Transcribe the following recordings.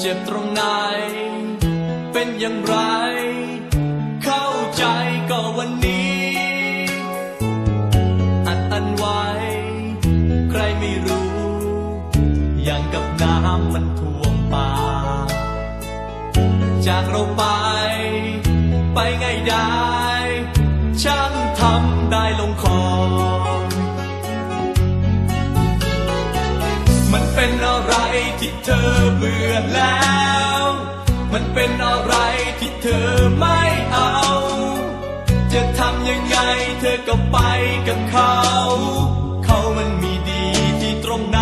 เจ็บตรงไหน เป็นอย่างไร เข้าใจก็วันนี้ อัดอันไว้ ใครไม่รู้ อย่างกับน้ำมันท่วงปากจากเราไป ไปไงได้ ช่างทำได้ลงคอ มันเป็นอะไรที่เธอเบื่อแล้ว มันเป็นอะไรที่เธอไม่เอา จะทำยังไงเธอก็ไปกับเขา เขามันมีดีที่ตรงไหน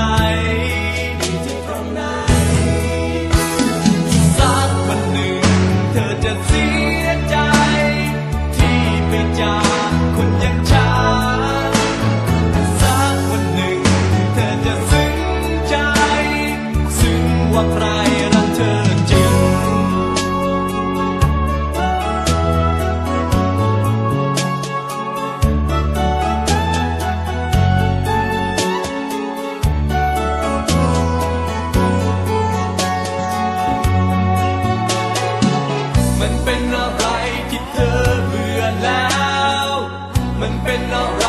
เป็นอะไรที่เธอเบื่อแล้ว มันเป็นอะไร